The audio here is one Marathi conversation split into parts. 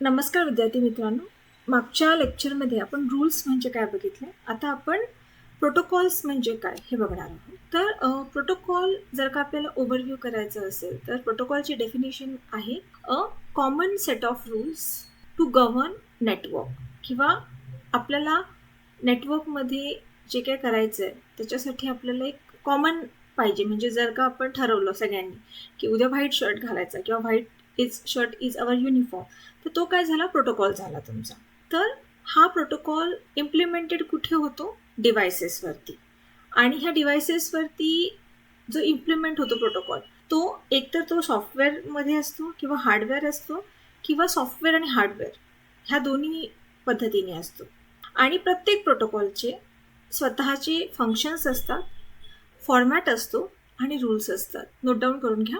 नमस्कार विद्यार्थी मित्रांनो. मागच्या लेक्चरमध्ये आपण रूल्स म्हणजे काय बघितले? आता आपण प्रोटोकॉल्स म्हणजे काय हे बघणार आहोत. तर प्रोटोकॉल जर का आपल्याला ओव्हरव्ह्यू करायचं असेल तर प्रोटोकॉलची डेफिनेशन आहे a common set of rules to govern network किंवा आपल्याला नेटवर्कमध्ये जे काय करायचं आहे त्याच्यासाठी आपल्याला एक कॉमन पाहिजे. म्हणजे जर का आपण ठरवलं सगळ्यांनी की उद्या व्हाईट शर्ट घालायचा किंवा white is shirt is our uniform तर तो काय झाला? प्रोटोकॉल झाला तुमचा. तर हा प्रोटोकॉल इम्प्लिमेंटेड कुठे होतो? डिव्हायसेसवरती आणि ह्या डिव्हायसेसवरती जो इम्प्लिमेंट होतो प्रोटोकॉल तो एकतर तो सॉफ्टवेअरमध्ये असतो किंवा हार्डवेअर असतो किंवा सॉफ्टवेअर आणि हार्डवेअर ह्या दोन्ही पद्धतीने असतो. आणि प्रत्येक प्रोटोकॉलचे स्वतःचे फंक्शन्स असतात फॉर्मॅट असतो आणि रूल्स असतात. नोट डाऊन करून घ्या.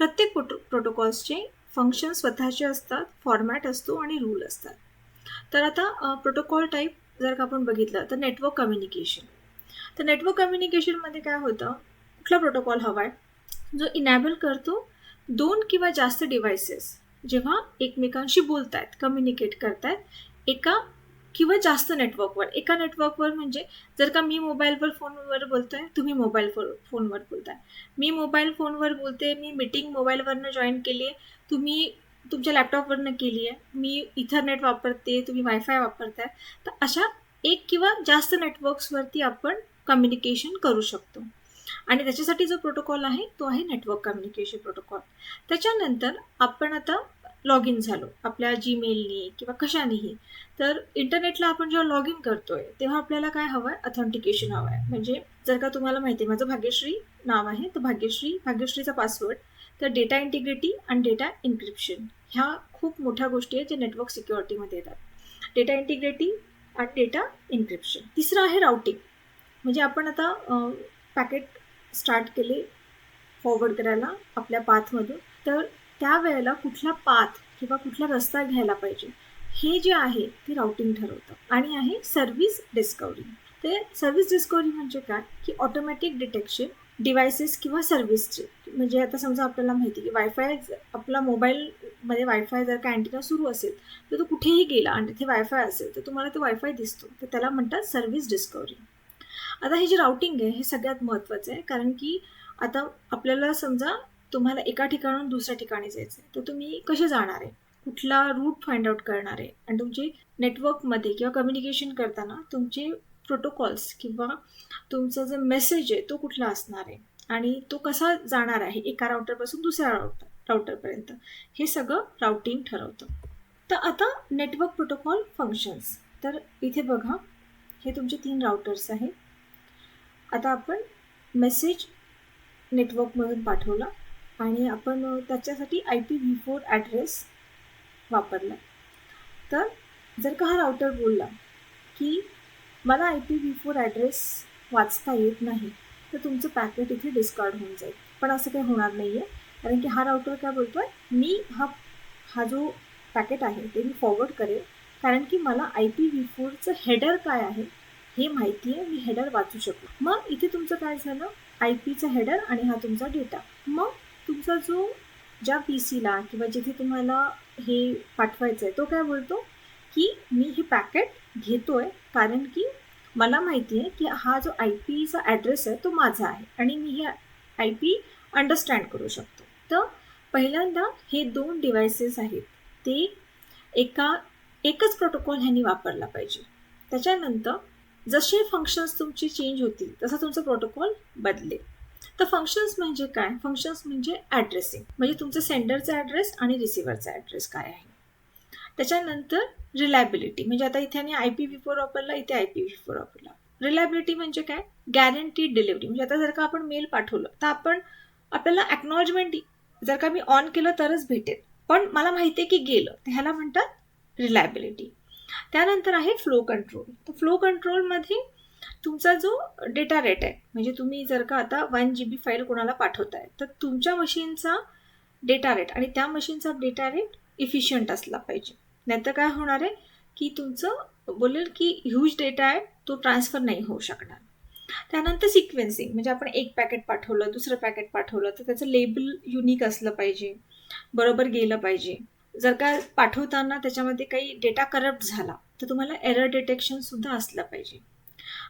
प्रत्येक प्रोटो प्रोटोकॉल्सचे फंक्शन स्वतःचे असतात फॉर्मॅट असतो आणि रूल असतात. तर आता प्रोटोकॉल टाईप जर का आपण बघितलं तर नेटवर्क कम्युनिकेशन तर नेटवर्क कम्युनिकेशनमध्ये काय होतं? कुठला प्रोटोकॉल हवा आहे जो इनॅबल करतो दोन किंवा जास्त डिव्हायसेस जेव्हा एकमेकांशी बोलत आहेत कम्युनिकेट करतायत एका किंवा जास्त नेटवर्कवर एका नेटवर्कवर म्हणजे जर का मी मोबाईलवर फोनवर बोलतोय तुम्ही मोबाईल फो फोनवर बोलताय. मी मोबाईल फोनवर बोलते मी मीटिंग मोबाईलवरनं जॉईन केली आहे तुम्ही तुमच्या लॅपटॉपवरनं केली आहे मी इथरनेट वापरते तुम्ही वायफाय वापरताय तर अशा एक किंवा जास्त नेटवर्क्सवरती आपण कम्युनिकेशन करू शकतो. आणि त्याच्यासाठी जो प्रोटोकॉल आहे तो आहे नेटवर्क कम्युनिकेशन प्रोटोकॉल त्याच्यानंतर आपण आता लॉग इन झालो आपल्या जीमेलनी किंवा कशानेही. तर इंटरनेटला आपण जेव्हा लॉग इन करतोय तेव्हा आपल्याला काय हवं आहे ऑथेंटिकेशन हवं आहे म्हणजे जर का तुम्हाला माहिती आहे माझं भाग्यश्री नाव आहे तर भाग्यश्री भाग्यश्रीचा पासवर्ड तर डेटा इंटिग्रिटी आणि डेटा इन्क्रिप्शन ह्या खूप मोठ्या गोष्टी आहेत जे नेटवर्क सिक्युरिटीमध्ये येतात. डेटा इंटिग्रिटी आणि डेटा इन्क्रिप्शन तिसरं आहे राउटिंग म्हणजे आपण आता पॅकेट स्टार्ट केले फॉरवर्ड करायला आपल्या पाथमधून तर त्यावेळेला कुठला पाथ किंवा कुठला रस्ता घ्यायला पाहिजे. हे जे आहे ते राउटिंग ठरवतं. आणि आहे सर्व्हिस डिस्कवरी ते सर्व्हिस डिस्कवरी म्हणजे काय? की ऑटोमॅटिक डिटेक्शन डिव्हायसेस किंवा सर्व्हिसचे म्हणजे आता समजा आपल्याला माहिती की वायफाय आपला मोबाईलमध्ये वायफाय जर का अँटिना सुरू असेल तर तो कुठेही गेला आणि तिथे वायफाय असेल तर तुम्हाला तो वायफाय दिसतो. तर त्याला म्हणतात सर्व्हिस डिस्कवरी आता हे जे राउटिंग आहे हे सगळ्यात महत्त्वाचं आहे. कारण की आता आपल्याला समजा तुम्हाला एका ठिकाणून दुसऱ्या ठिकाणी जायचं आहे तर तुम्ही कसे जाणार आहे? कुठला रूट फाइंड आउट करणार आहे? आणि तुमचे नेटवर्कमध्ये किंवा कम्युनिकेशन करताना तुमचे प्रोटोकॉल्स किंवा तुमचा जो मेसेज आहे तो कुठला असणार आहे? आणि तो कसा जाणार आहे? एका राउटरपासून दुसऱ्या राऊटर राउटरपर्यंत हे सगळं राउटिंग ठरवतं. तर आता नेटवर्क प्रोटोकॉल फंक्शन्स तर इथे बघा हे तुमचे तीन राउटर्स आहेत आता आपण मेसेज नेटवर्कमधून पाठवला. आणि आपण त्याच्यासाठी I P V four address वापरला तर जर का हा राऊटर बोलला की मला I P V four address वाचता येत नाही तर तुमचं पॅकेट इथे डिस्कार्ड होऊन जाईल. पण असं काही होणार नाही आहे कारण की हा राऊटर काय बोलतो आहे मी हा हा जो पॅकेट आहे ते मी फॉरवर्ड करेल. कारण की मला आय पी व्ही फोरचं हेडर काय आहे हे माहिती आहे. मी हेडर वाचू शकतो मग इथे तुमचं काय झालं? आय पीचा हेडर आणि हा तुमचा डेटा मग तुमचा जो ज्या पी सीला किंवा जिथे तुम्हाला हे पाठवायचं आहे तो काय बोलतो? की मी हे पॅकेट घेतो आहे कारण की मला माहिती आहे की हा जो आय पीचा ॲड्रेस आहे तो माझा आहे आणि मी हे आय पी अंडरस्टँड करू शकतो. तर पहिल्यांदा हे दोन डिव्हायसेस आहेत ते एका एकच प्रोटोकॉल ह्यांनी वापरला पाहिजे. त्याच्यानंतर जसे फंक्शन्स तुमचे चेंज होतील तसा तुमचा प्रोटोकॉल बदलेल. तर फंक्शन्स म्हणजे काय? फंक्शन्स म्हणजे ॲड्रेसिंग म्हणजे तुमचं सेंडरचा ॲड्रेस आणि रिसिव्हरचा ॲड्रेस काय आहे? त्याच्यानंतर रिलायबिलिटी म्हणजे आता इथे आय पी व्ही फोर वापरला इथे आय पी व्ही फोर वापरला. रिलायबिलिटी म्हणजे काय? गॅरंटीड डिलिव्हरी म्हणजे आता जर का आपण मेल पाठवलं तर आपण आपल्याला ॲक्नॉलेजमेंट जर का मी ऑन केलं तरच भेटेल. पण मला माहिती आहे की गेलं तर ह्याला म्हणतात रिलायबिलिटी त्यानंतर आहे फ्लो कंट्रोल तर फ्लो कंट्रोलमध्ये तुमचा जो डेटा रेट आहे म्हणजे तुम्ही जर का आता वन जी बी फाईल कोणाला पाठवताय तर तुमच्या मशीनचा डेटा रेट आणि त्या मशीनचा डेटा रेट इफिशियंट असला पाहिजे. नाहीतर काय होणार आहे की तुमचं बोलेल की ह्यूज डेटा आहे तो ट्रान्सफर नाही होऊ शकणार. त्यानंतर सिक्वेन्सिंग म्हणजे आपण एक पॅकेट पाठवलं दुसरं पॅकेट पाठवलं तर त्याचं लेबल युनिक असलं पाहिजे बरोबर गेलं पाहिजे. जर का पाठवताना त्याच्यामध्ये काही डेटा करप्ट झाला तर तुम्हाला एरर डिटेक्शन सुद्धा असलं पाहिजे.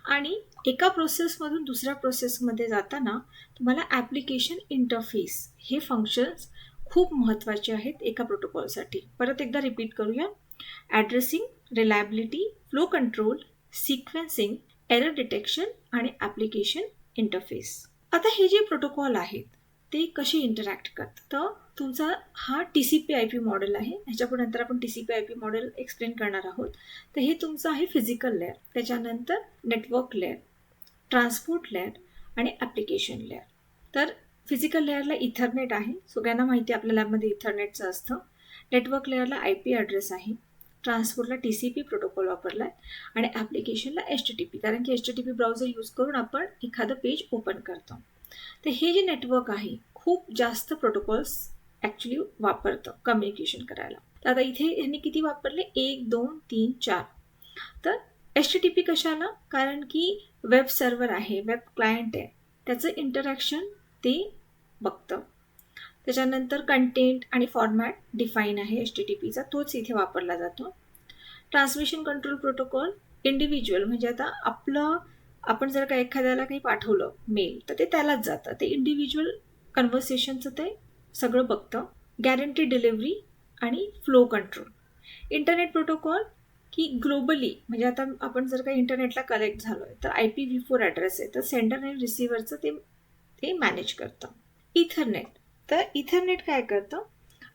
आणि एका प्रोसेसमधून दुसऱ्या प्रोसेसमध्ये जाताना तुम्हाला ॲप्लिकेशन इंटरफेस हे फंक्शन्स खूप महत्त्वाचे आहेत एका प्रोटोकॉलसाठी परत एकदा रिपीट करूया. Addressing reliability flow control sequencing error detection आणि ॲप्लिकेशन इंटरफेस आता हे जे प्रोटोकॉल आहेत ते कसे इंटरॅक्ट करतात? तर तुमचा हा T C P I P model आहे. ह्याच्यापुढे नंतर आपण T C P I P model explain करणार आहोत. तर हे तुमचं आहे फिजिकल लेअर त्याच्यानंतर नेटवर्क लेअर ट्रान्सपोर्ट लेअर आणि ॲप्लिकेशन लेअर तर फिजिकल लेअरला इथरनेट आहे. सगळ्यांना माहिती आपल्या लॅबमध्ये इथरनेटचं असतं. नेटवर्क लेअरला आय पी ॲड्रेस आहे. ट्रान्सपोर्टला टी सी पी प्रोटोकॉल वापरला आहे आणि ॲप्लिकेशनला एच टी टी पी कारण की H T T P browser use करून आपण एखादं पेज ओपन करतो. तर हे जे नेटवर्क आहे खूप जास्त प्रोटोकॉल्स ॲक्च्युली वापरतं कम्युनिकेशन करायला. तर आता इथे यांनी किती वापरले? एक दोन तीन चार. तर एच टी टी पी कशाला? कारण की वेब सर्वर आहे वेब क्लायंट आहे. त्याचं इंटरॅक्शन ते बघतं. त्याच्यानंतर कंटेंट आणि फॉर्मॅट डिफाईन आहे एच टी टी पीचा तोच इथे वापरला जातो. ट्रान्समिशन कंट्रोल प्रोटोकॉल इंडिव्हिज्युअल म्हणजे आता आपलं आपण जर का एखाद्याला काही पाठवलं मेल तर ते त्यालाच जातं. ते इंडिव्हिज्युअल कन्व्हर्सेशनचं ते सगळं बघतं. गॅरंटी डिलिव्हरी आणि फ्लो कंट्रोल इंटरनेट प्रोटोकॉल की ग्लोबली म्हणजे आता आपण जर का इंटरनेटला कनेक्ट झालो आहे तर I P V four address आहे. तर सेंडर आणि रिसिव्हरचं ते ते मॅनेज करतं. इथरनेट तर इथरनेट काय करतं?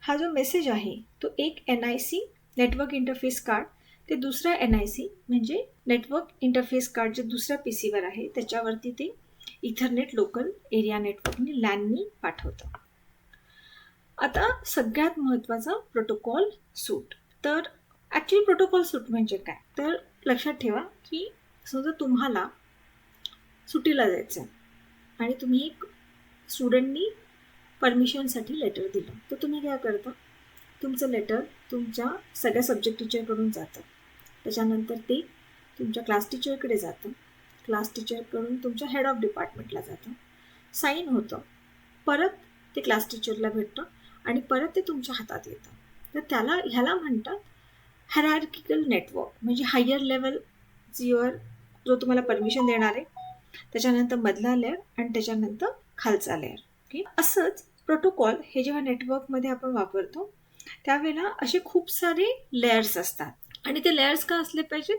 हा जो मेसेज आहे तो एक N I C network interface card ते दुसरं एन आय सी म्हणजे नेटवर्क इंटरफेस कार्ड जे दुसऱ्या पी सीवर आहे त्याच्यावरती ते इथरनेट लोकल एरिया नेटवर्कने लॅननी पाठवतं. आता सगळ्यात महत्त्वाचा प्रोटोकॉल सूट तर ॲक्च्युली प्रोटोकॉल सूट म्हणजे काय? तर लक्षात ठेवा की समजा तुम्हाला सुट्टीला जायचं आहे आणि तुम्ही एक स्टुडंटनी परमिशनसाठी लेटर दिलं तर तुम्ही काय करता? तुमचं लेटर तुमच्या सगळ्या सब्जेक्ट टीचरकडून जातं. त्याच्यानंतर ते तुमच्या क्लास टीचरकडे जातं. क्लास टीचरकडून तुमच्या हेड ऑफ डिपार्टमेंटला जातं. साईन होतं. परत ते क्लास टीचरला भेटतं आणि परत ते तुमच्या हातात येतं. तर त्याला ह्याला म्हणतात हॅरार्किकल नेटवर्क म्हणजे हायर लेवल जीवर जो तुम्हाला परमिशन देणार आहे त्याच्यानंतर मधला लेअर आणि त्याच्यानंतर खालचा लेअर ओके असंच प्रोटोकॉल हे जेव्हा नेटवर्कमध्ये आपण वापरतो त्यावेळेला असे खूप सारे लेयर्स असतात. आणि ते लेयर्स का असले पाहिजेत?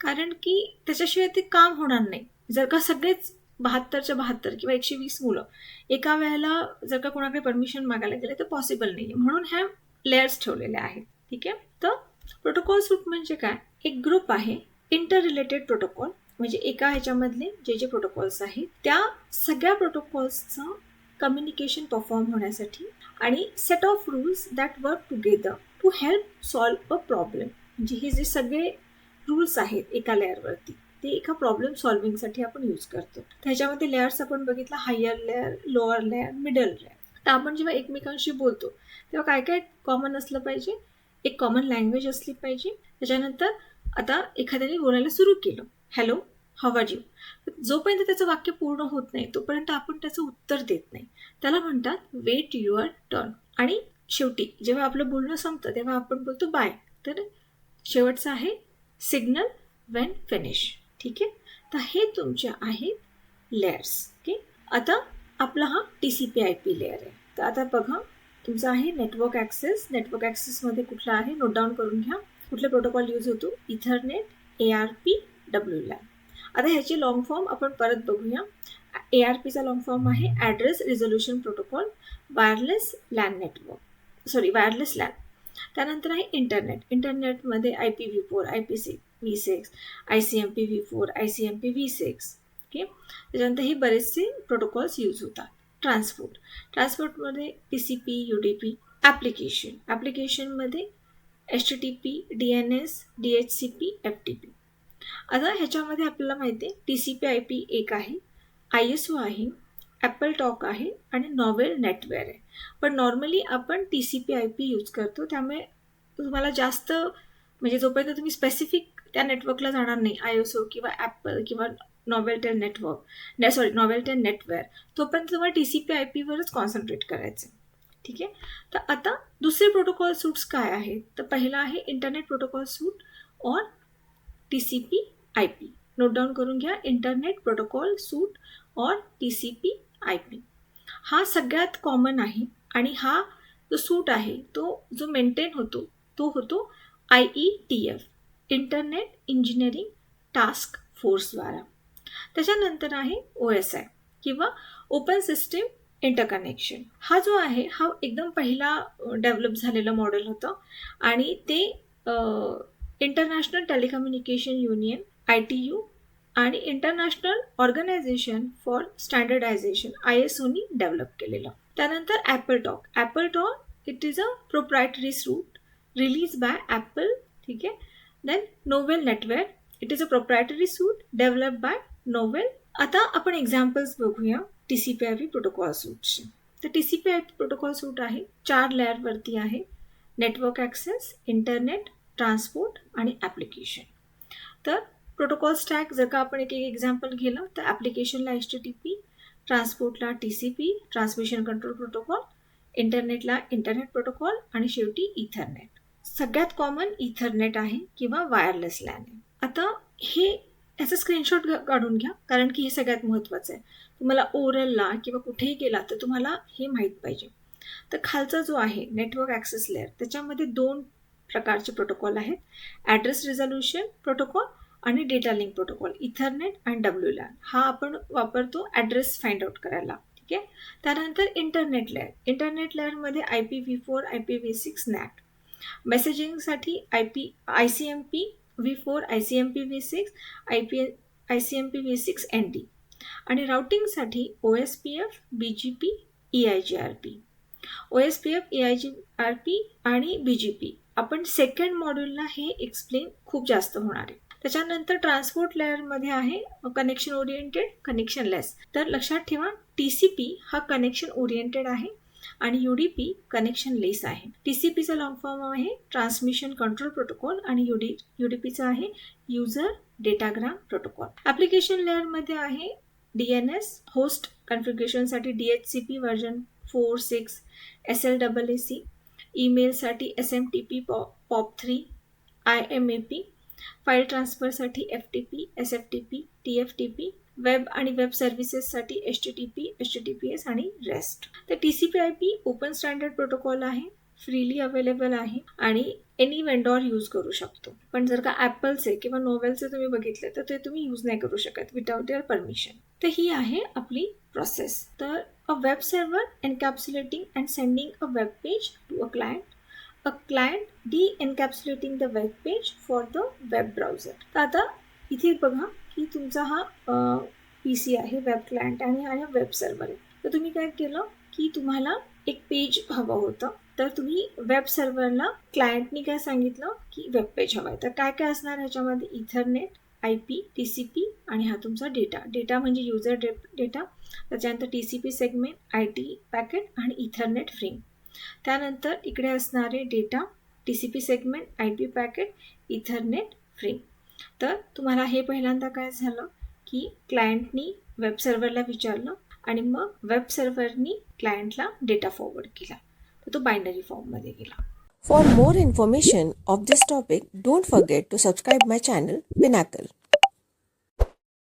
कारण की त्याच्याशिवाय ते काम होणार नाही. जर का सगळेच बहात्तरच्या बहात्तर किंवा एकशे वीस मुलं एका वेळेला जर का कोणाकडे परमिशन मागायला गेले तर पॉसिबल नाही म्हणून ह्या लेयर्स ठेवलेल्या आहेत. ठीक आहे? तर प्रोटोकॉल सूट म्हणजे काय? एक ग्रुप आहे इंटर रिलेटेड प्रोटोकॉल म्हणजे एका ह्याच्यामधले जे जे प्रोटोकॉल्स आहेत त्या सगळ्या प्रोटोकॉल्सचं कम्युनिकेशन परफॉर्म होण्यासाठी आणि set of rules that work together to help solve a problem म्हणजे हे जे सगळे रूल्स आहेत एका लेअरवरती ते एका प्रॉब्लेम सॉल्विंगसाठी आपण यूज करतो. त्याच्यामध्ये लेअर्स आपण बघितलं higher layer lower layer middle layer तर आपण जेव्हा एकमेकांशी बोलतो तेव्हा काय काय कॉमन असलं पाहिजे? एक कॉमन लँग्वेज असली पाहिजे. त्याच्यानंतर आता एखाद्याने बोलायला सुरू केलं हॅलो हवा जोपर्यंत त्याचं वाक्य पूर्ण होत नाही तोपर्यंत आपण त्याचं उत्तर देत नाही. त्याला म्हणतात वेट युअर टर्न आणि शेवटी जेव्हा आपलं बोलणं संपतं तेव्हा आपण बोलतो बाय तर शेवटचं आहे सिग्नल वेन फिनिश ठीक आहे? तर हे तुमचे आहेत लेअर्स ओके? आता आपला हा T C P I P layer आहे. तर आता बघा तुमचा आहे नेटवर्क ॲक्सेस नेटवर्क ॲक्सेसमध्ये कुठला आहे? नोट डाऊन करून घ्या. कुठले प्रोटोकॉल यूज होतो? Ethernet A R P W LAN आता ह्याचे लॉंग फॉर्म आपण परत बघूया. ए आर पीचा लॉंग फॉर्म आहे address resolution protocol wireless LAN network sorry wireless LAN त्यानंतर आहे इंटरनेट. इंटरनेटमध्ये I P V four I P C V six I C M P V four I C M P V six. Okay? त्याच्यानंतर हे बरेचसे प्रोटोकॉल्स यूज होतात. Transport ट्रान्सपोर्टमध्ये P C P U D P application ॲप्लिकेशनमध्ये H T T P D N S D H C P F T P आता ह्याच्यामध्ये आपल्याला माहिती आहे T C P I P एक आहे आय एस ओ आहे ॲपल टॉक आहे आणि नॉवेल नेटवेअर आहे. पण नॉर्मली आपण T C P I P use करतो. त्यामुळे तुम्हाला जास्त म्हणजे जोपर्यंत तुम्ही स्पेसिफिक त्या नेटवर्कला जाणार नाही आय एस ओ किंवा ॲपल किंवा Novell ten network sorry Novell ten NetWare तोपर्यंत तुम्हाला टी सी पी आय पीवरच कॉन्सन्ट्रेट करायचं ठीक आहे? तर आता दुसरे प्रोटोकॉल सूट्स काय आहेत? तर पहिला आहे internet protocol suite on T C P I P note down करून घ्या इंटरनेट प्रोटोकॉल सूट और T C P I P हा सगळ्यात कॉमन आहे आणि हा जो सूट आहे तो जो मेंटेन होतो तो होतो I E T F internet engineering task फोर्सद्वारा त्याच्यानंतर आहे ओ एस आय किंवा ओपन सिस्टीम इंटरकनेक्शन हा जो आहे हा एकदम पहिला डेव्हलप झालेलं मॉडेल होतं आणि ते international telecommunication union I T U आणि international organization for standardization I S ओनी डेव्हलप केलेलं. त्यानंतर AppleTalk AppleTalk it is a proprietary suite release by Apple ठीक आहे? Then Novell NetWare it is a proprietary suite develop by Novell आता आपण एक्झाम्पल्स बघूया T C P I V protocol सूटचे तर T C P I protocol suite आहे चार लेअरवरती आहे नेटवर्क ॲक्सेस इंटरनेट ट्रान्सपोर्ट आणि ॲप्लिकेशन तर प्रोटोकॉल स्टॅक जर का आपण एक एक एक्झाम्पल घेलं तर ॲप्लिकेशनला H T T P ट्रान्सपोर्टला T C P transmission control protocol इंटरनेटला internet protocol आणि शेवटी इथरनेट सगळ्यात कॉमन इथरनेट आहे किंवा वायरलेस लॅन आहे. आता हे याचा स्क्रीनशॉट काढून घ्या कारण की हे सगळ्यात महत्त्वाचं आहे. तुम्हाला ओरलला किंवा कुठेही गेला तर तुम्हाला हे माहीत पाहिजे. तर खालचा जो आहे नेटवर्क ॲक्सेस लेअर त्याच्यामध्ये दोन प्रकारचे प्रोटोकॉल आहेत. ॲड्रेस रिझॉल्युशन प्रोटोकॉल आणि डेटा लिंक प्रोटोकॉल इथरनेट आणि डब्ल्यू लॅन हा आपण वापरतो ॲड्रेस फाइंड आउट करायला ठीक आहे? त्यानंतर internet layer internet लेअरमध्ये I P V four I P V six NAT मेसेजिंगसाठी I P I C M P V four I C M P V six I P I C M P V six N D आणि राउटिंगसाठी O S P F B G P E I G R P O S P F A I G R P आणि बी जी पी आपण सेकंड मॉड्यूलला हे एक्सप्लेन खूप जास्त होणार आहे. त्याच्यानंतर ट्रान्सपोर्ट लेअरमध्ये आहे कनेक्शन ओरिएंटेड कनेक्शन लेस तर लक्षात ठेवा टी सी पी हा कनेक्शन ओरिएंटेड आहे आणि U D P connection less आहे. टी सी पीचा लॉंग फॉर्म आहे ट्रान्समिशन कंट्रोल प्रोटोकॉल आणि यू डी यू डी पीचा आहे युजर डेटाग्राम प्रोटोकॉल ॲप्लिकेशन लेअरमध्ये आहे D N S host कन्फिग्रेशनसाठी D H C P version four six S L double A C ईमेलसाठी S M T P पॉ POP three I M A P file ट्रान्सफरसाठी F T P S F T P T F T P web आणि web सर्व्हिसेससाठी H T T P H T T P S आणि रेस्ट तर T C P I P open standard protocol आहे फ्रीली अवेलेबल आहे आणि एनी वेंडॉर यूज करू शकतो. पण जर का ॲपलचे किंवा नोवेलचे तुम्ही बघितले तर ते तुम्ही यूज नाही करू शकत विदाउट युअर परमिशन तर ही आहे आपली प्रोसेस तर a web server encapsulating and sending a web page to a client a client de encapsulating the web page for the web browser तर आता इथे बघा की तुमचा हा पी सी आहे वेब क्लायंट आणि हा वेब सर्वर आहे. तर तुम्ही काय केलं की तुम्हाला एक पेज हवं होतं. तर तुम्ही वेब सर्व्हरला क्लायंटनी काय सांगितलं की वेब पेज हवं आहे. तर काय काय असणार ह्याच्यामध्ये? Ethernet I P T C P आणि हा तुमचा डेटा डेटा म्हणजे युजर डे डेटा त्याच्यानंतर T C P segment I T packet आणि इथरनेट फ्रेम त्यानंतर इकडे असणारे data T C P segment I P packet ethernet frame तर तुम्हाला हे पहिल्यांदा काय झालं की क्लायंटनी वेब सर्व्हरला विचारलं आणि मग वेब सर्व्हरनी क्लायंटला डेटा फॉरवर्ड केला. तर तो बायनरी फॉर्ममध्ये गेला. For more information of this topic don't forget to subscribe my channel Pinnacle